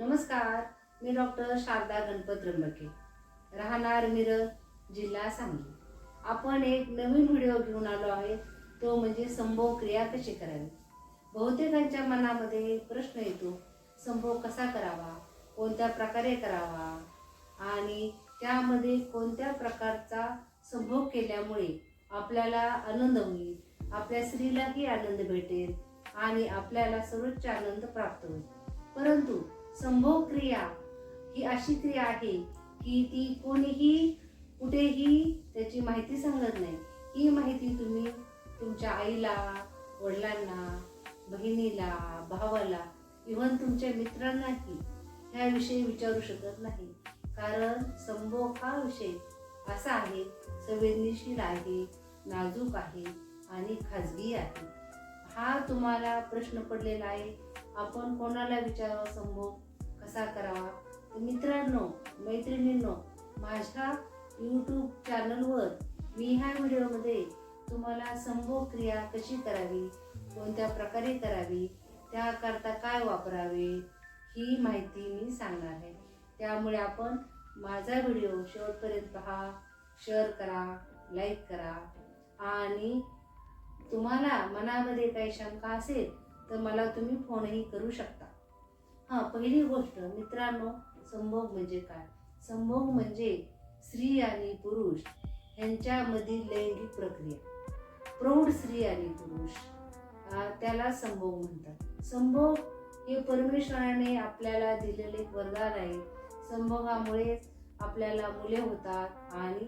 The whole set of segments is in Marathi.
नमस्कार मी डॉक्टर शारदा गणपत त्र्यंबके राहणार मिरज जिल्हा सांगली. आपण एक नवीन व्हिडिओ घेऊन आलो आहे तो म्हणजे संभोग क्रिया कशी करावी? बहुतेकांच्या मनामध्ये प्रश्न येतो संभोग कसा करावा? कोणत्या प्रकारे करावा? आणि त्यामध्ये कोणत्या प्रकारचा संभोग केल्यामुळे आपल्याला आनंद होईल आपल्या स्त्रीलाही आनंद भेटेल आणि आपल्याला सर्वोच्च आनंद प्राप्त होईल. परंतु संभोग क्रिया ही अशी क्रिया आहे की ती कोणीही कुठेही त्याची माहिती सांगत नाही. ही माहिती तुम्ही तुमच्या आईला वडिलांना बहिणीला भावाला इव्हन तुमच्या मित्रांनाही ह्याविषयी विचारू शकत नाही. कारण संभोग हा विषय असा आहे संवेदनशील आहे नाजूक आहे आणि खाजगी आहे. हा तुम्हाला प्रश्न पडलेला आहे. आपण कोणाला विचारावा संभोग कसा करावा. तर मित्रांनो मैत्रिणींनो माझ्या यूट्यूब चॅनलवर मी ह्या व्हिडिओमध्ये तुम्हाला संभोग क्रिया कशी करावी कोणत्या प्रकारे करावी त्याकरता काय वापरावे ही माहिती मी सांगणार आहे. त्यामुळे आपण माझा व्हिडिओ शेवटपर्यंत पहा शेअर करा लाईक करा. आणि तुम्हाला मनामध्ये काही शंका असेल तर मला तुम्ही फोनही करू शकता. हां पहिली गोष्ट मित्रांनो संभोग म्हणजे काय? संभोग म्हणजे स्त्री आणि पुरुष यांच्यामधील लैंगिक प्रक्रिया. प्रौढ स्त्री आणि पुरुष त्याला संभोग म्हणतात. संभोग हे परमेश्वराने आपल्याला दिलेले एक वरदान आहे. संभोगामुळेच आपल्याला मुले होतात आणि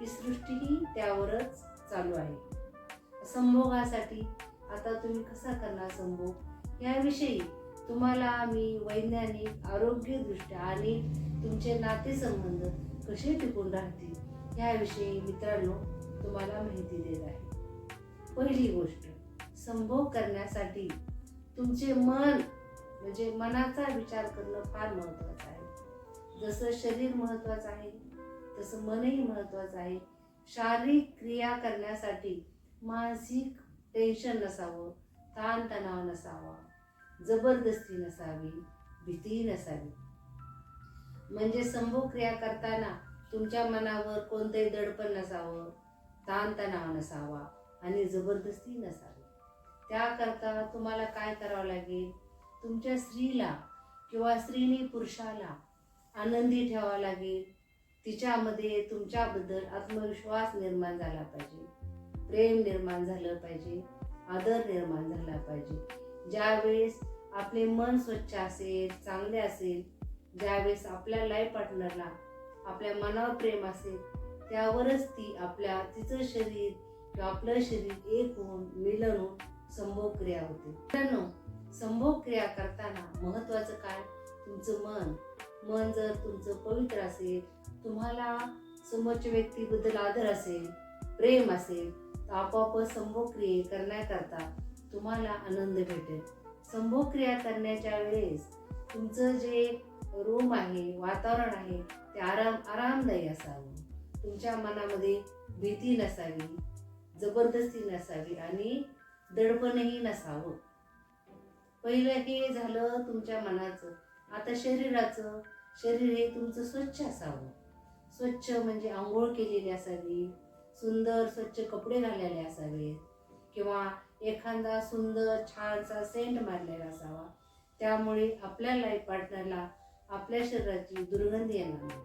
ही सृष्टीही त्यावरच चालू आहे. संभोगासाठी आता तुम्ही कसा करणार संभोग? याविषयी तुम्हाला मी वैज्ञानिक आरोग्यदृष्ट्या आणि तुमचे नातेसंबंध कसे टिकून राहतील याविषयी मित्रांनो तुम्हाला माहिती देत आहे. पहिली गोष्ट संभोग करण्यासाठी तुमचे मन म्हणजे मनाचा विचार करणं फार महत्वाचं आहे. जसं शरीर महत्वाचं आहे तसं मनही महत्वाचं आहे. शारीरिक क्रिया करण्यासाठी मानसिक टेन्शन नसावं ताणतणाव नसावा. जबरदस्ती नसावी भीती नसावी. म्हणजे संभोग क्रिया करताना तुमच्या मनावर कोणतंही दडपण नसावं ताणतणाव नसावा आणि जबरदस्ती नसावी. त्याकरता तुम्हाला काय करावं लागेल? तुमच्या स्त्रीला किंवा स्त्रीने पुरुषाला आनंदी ठेवावं लागेल. तिच्यामध्ये तुमच्याबद्दल आत्मविश्वास निर्माण झाला पाहिजे. प्रेम निर्माण झालं पाहिजे. आदर निर्माण झाला पाहिजे. ज्यावेळेस आपले मन स्वच्छ असेल चांगले असेल ज्यावेळेस आपल्या लाईफ पार्टनरला आपल्या मनावर प्रेम असेल त्यावरच ती आपल्या तिचं शरीर किंवा आपलं शरीर एक होऊन मिलन होऊन संभोग क्रिया होते. मित्रांनो संभोग क्रिया करताना महत्वाचं काय? तुमचं मन. मन जर तुमचं पवित्र असेल तुम्हाला समोरच्या व्यक्तीबद्दल आदर असेल प्रेम असेल तर आपोआप संभोग क्रिये करण्याकरता तुम्हाला आनंद भेटेल. संभोग क्रिया करण्याच्या वेळेस तुमचं जे रूम आहे वातावरण आहे ते आराम आरामदायी असावं. तुमच्या मनामध्ये भीती नसावी जबरदस्ती नसावी आणि दडपणही नसावं. पहिलं हे झालं तुमच्या मनाचं. आता शरीराचं. शरीर हे तुमचं स्वच्छ असावं. स्वच्छ म्हणजे आंघोळ केलेली असावी सुंदर स्वच्छ कपडे घालेले असावेत किंवा एखादा सुंदर छानसा सेंट मारलेला असावा. त्यामुळे आपल्या लाईफ पार्टनरला आपल्या शरीराची दुर्गंधी येणार नाही.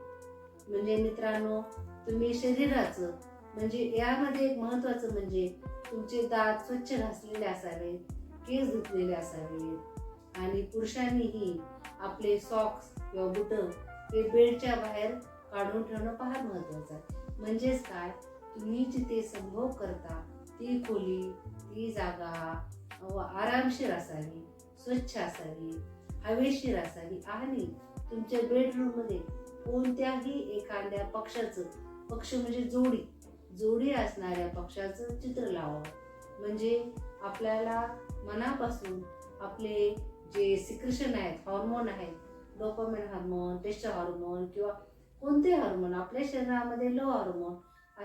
म्हणजे मित्रांनो तुम्ही शरीराचं म्हणजे यामध्ये एक महत्वाचं म्हणजे तुमचे दात स्वच्छ घासलेले असावेत केस धुतलेले असावेत. आणि पुरुषांनीही आपले सॉक्स किंवा बुट हे बेडच्या बाहेर काढून ठेवणं फार महत्वाचं आहे. म्हणजेच काय? तुम्ही जिथे संभोग करता ती खोली ही जागा व आरामशीर असावी स्वच्छ असावी हवेशीर असावी. आणि तुमच्या बेडरूममध्ये कोणत्याही एखाद्या पक्षाचं पक्ष म्हणजे जोडी जोडी असणाऱ्या पक्षाचं चित्र लावावं. म्हणजे आपल्याला मनापासून आपले जे सिक्रेशन आहेत हॉर्मोन आहेत डोपामिन हार्मोन टेस्ट हार्मोन किंवा कोणते हार्मोन आपल्या शरीरामध्ये लो हार्मोन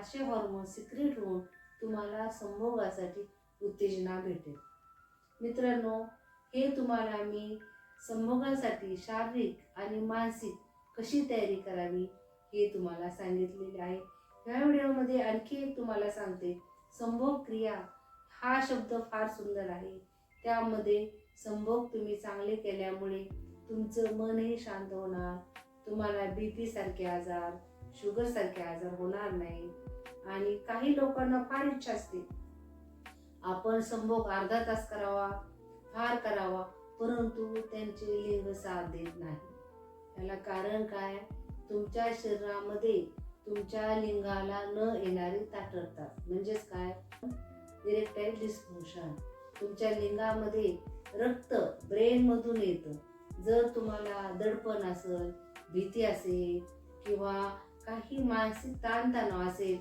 असे हॉर्मोन सिक्रेट होऊन तुम्हाला संभोगासाठी उत्तेजना भेटेल. मित्रांनो हे तुम्हाला मी संभोगासाठी शारीरिक आणि मानसिक कशी तयारी करावी हे तुम्हाला सांगितलेले आहे. ह्या व्हिडिओमध्ये आणखी एक तुम्हाला सांगते. संभोग क्रिया हा शब्द फार सुंदर आहे. त्यामध्ये संभोग तुम्ही चांगले केल्यामुळे तुमचं मनही शांत होणार तुम्हाला बी पी सारखे आजार शुगर सारखे आजार होणार नाही. आणि काही लोकांना फार इच्छा असते. आपण संभोग अर्धा तास करावा फार करावा परंतु त्यांचे लिंग साथ देत नाही. याला कारण काय? तुमच्या शरीरामध्ये तुमच्या लिंगाला न येणारे ताटळतात म्हणजेच काय? Erectile dysfunction. तुमच्या लिंगामध्ये रक्त ब्रेनमधून येतं. जर तुम्हाला दडपण असेल भीती असेल किंवा काही मानसिक ताणतणाव असेल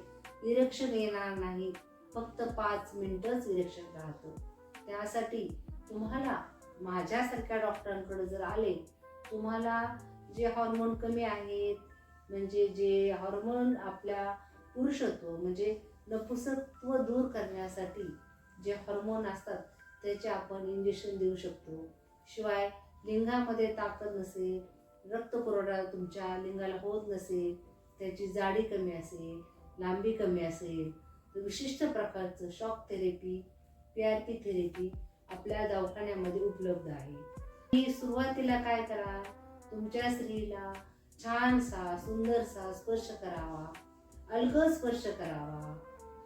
इरेक्शन येणार नाही. फक्त पाच मिनिटंच इरेक्शन राहतं. त्यासाठी तुम्हाला माझ्यासारख्या डॉक्टरांकडे जर आले तुम्हाला जे हॉर्मोन कमी आहेत म्हणजे जे हॉर्मोन आपल्या पुरुषत्व म्हणजे नपुसत्व दूर करण्यासाठी जे हॉर्मोन असतात त्याचे आपण इंजेक्शन देऊ शकतो. शिवाय लिंगामध्ये ताकद नसेल रक्तपुरवठा तुमच्या लिंगाला होत नसेल त्याची जाडी कमी असेल लांबी कमी असेल विशिष्ट प्रकारचं shock therapy P R P therapy आपल्या दवाखान्यामध्ये उपलब्ध आहे. ही सुरुवातीला काय करा तुमच्या स्त्रीला छानसा सुंदरसा स्पर्श करावा अलग स्पर्श करावा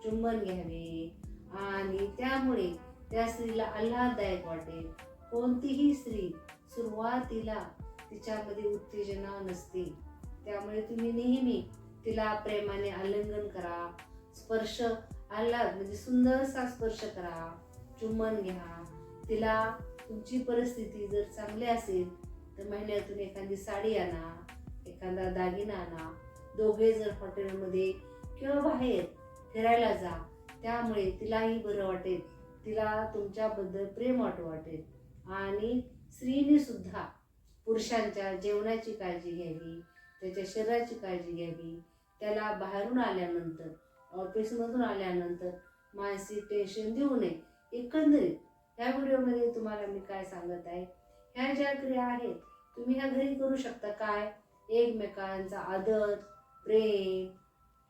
चुंबन घ्यावे आणि त्यामुळे त्या स्त्रीला आल्हाददायक वाटेल. कोणतीही स्त्री सुरुवातीला तिच्यामध्ये उत्तेजना नसते. त्यामुळे तुम्ही नेहमी तिला प्रेमाने आलिंगन करा. स्पर्श आल्हाद म्हणजे सुंदरसा स्पर्श करा चुंबन घ्या. तिला तुमची परिस्थिती जर चांगली असेल तर महिन्यातून एखादी साडी आणा एखादा दागिना आणा. दोघे जर हॉटेलमध्ये किंवा बाहेर फिरायला जा त्यामुळे तिलाही बरं वाटेल. तिला तुमच्याबद्दल प्रेम वाटू वाटेल. आणि स्त्रीने सुद्धा पुरुषांच्या जेवणाची काळजी घ्यावी त्याच्या शरीराची काळजी घ्यावी. त्याला बाहेरून आल्यानंतर ऑफिसमधून आल्यानंतर मानसिक टेन्शन देऊ नये एकंदरीत. ह्या व्हिडिओमध्ये तुम्हाला मी काय सांगत आहे ह्या ज्या क्रिया आहेत तुम्ही ह्या घरी करू शकता काय? एकमेकांचा आदर प्रेम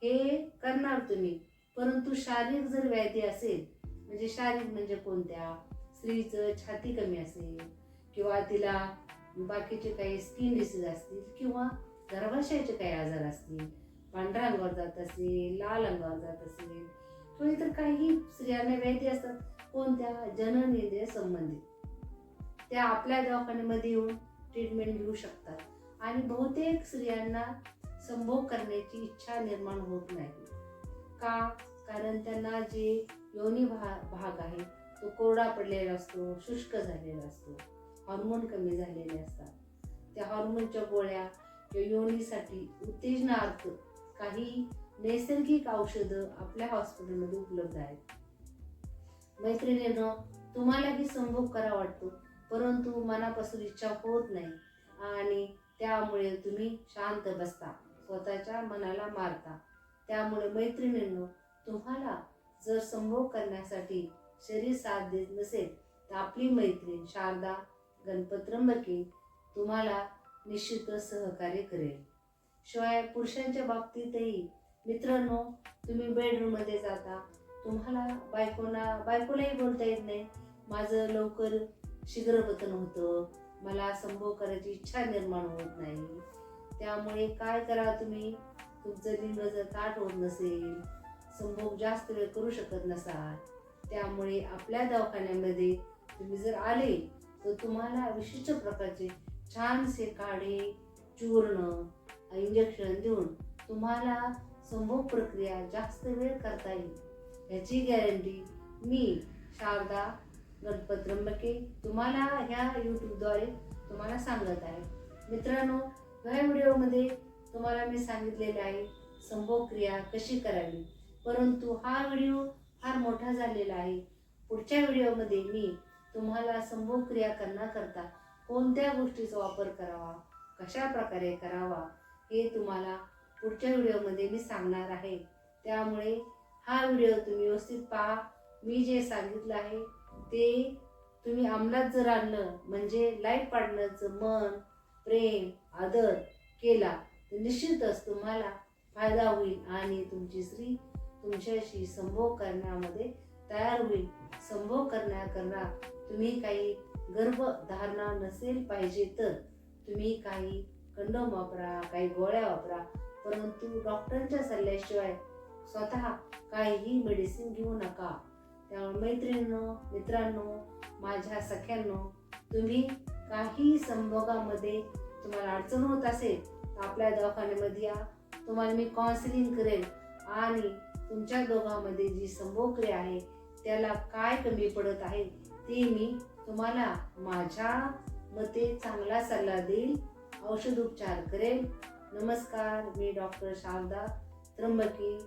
हे करणार तुम्ही. परंतु शारीरिक जर व्याधी असेल म्हणजे शारीरिक म्हणजे कोणत्या? स्त्रीचं छाती कमी असेल किंवा तिला बाकीचे काही स्किन डिसीज असतील किंवा गर्भाशयाचे काही आजार असतील पांढऱ्या अंगावर जात असेल लाल अंगावर जात असेल किंवा इतर काही स्त्रियांना व्याधी असतात. कोणत्या? जननेंद्रिय संबंधित. त्या आपल्या दवाखान्यामध्ये येऊन ट्रीटमेंट घेऊ शकतात. आणि बहुतेक स्त्रियांना संभोग करण्याची इच्छा निर्माण होत नाही. का? कारण त्यांना जे योनी भा भाग आहे तो कोरडा पडलेला असतो शुष्क झालेला असतो हॉर्मोन कमी झालेले असतात. त्या हॉर्मोनच्या गोळ्या योनीसाठी उत्तेजनार्थ काही नैसर्गिक औषधं आपल्या हॉस्पिटलमध्ये उपलब्ध आहेत. मैत्रिणीनं तुम्हालाही संभोग करा वाटतो परंतु मनापासून इच्छा होत नाही आणि त्यामुळे तुम्ही शांत बसता स्वतःच्या मनाला मारता. त्यामुळे मैत्रिणींनो तुम्हाला जर संभोग करण्यासाठी शरीर साथ देत नसेल तर आपली मैत्रीण शारदा गणपत्रंबके तुम्हाला निश्चितच सहकार्य करेल. शिवाय पुरुषांच्या बाबतीतही मित्रांनो तुम्ही बेडरूममध्ये जाता. तुम्हाला बायकोना बायकोलाही बोलता येत नाही. माझं लवकर शीघ्रपतन होतं. मला संभोग करायची इच्छा निर्माण होत नाही. त्यामुळे काय करा तुम्ही? तुमचं लिंग जर ताट होत नसेल संभोग जास्त वेळ करू शकत नसाल त्यामुळे आपल्या दवाखान्यामध्ये तुम्ही जर आले तर तुम्हाला विशिष्ट प्रकारचे छानसे काढे चूर्ण इंजेक्शन देऊन तुम्हाला संभोग प्रक्रिया जास्त वेळ करता येईल. याची गॅरंटी मी शारदा गणपत रंबके तुम्हाला ह्या यूट्यूबद्वारे तुम्हाला सांगत आहे. मित्रांनो ह्या व्हिडिओमध्ये तुम्हाला मी सांगितलेले आहे संभोग क्रिया कशी करावी. परंतु हा व्हिडिओ फार मोठा झालेला आहे. पुढच्या व्हिडिओमध्ये मी तुम्हाला संभोग क्रिया करण्याकरता कोणत्या गोष्टीचा वापर करावा कशा प्रकारे करावा हे तुम्हाला पुढच्या व्हिडिओमध्ये मी सांगणार आहे. त्यामुळे हा व्हिडिओ तुम्ही व्यवस्थित पहा. मी जे सांगितलं आहे ते तुम्ही अंमलात जर आणलं म्हणजे लाइट पार्टनरचं मन प्रेम आदर केला तर निश्चितच तुम्हाला फायदा होईल आणि तुमची स्त्री तुमच्याशी संभोग करण्यामध्ये तयार होईल. संभोग करण्याकरता तुम्ही काही गर्भधारणा नसेल पाहिजे तर तुम्ही काही कंडोम वापरा काही गोळ्या वापरा परंतु डॉक्टरांच्या सल्ल्याशिवाय स्वतः काहीही मेडिसिन घेऊ नका. त्यामुळे मैत्रिणींनो मित्रांनो माझ्या सख्यांनो तुम्ही काही संभोगामध्ये तुम्हाला अडचण होत असेल तर आपल्या दवाखान्यामध्ये या. तुम्हाला मी काउन्सिलिंग करेन आणि तुमच्या दोघांमध्ये जी संभोगक्रिया आहे त्याला काय कमी पडत आहे ते मी तुम्हाला माझ्या मते चांगला सल्ला देईल. औषध उपचार करेल नमस्कार मी डॉक्टर शारदा त्र्यंबकी.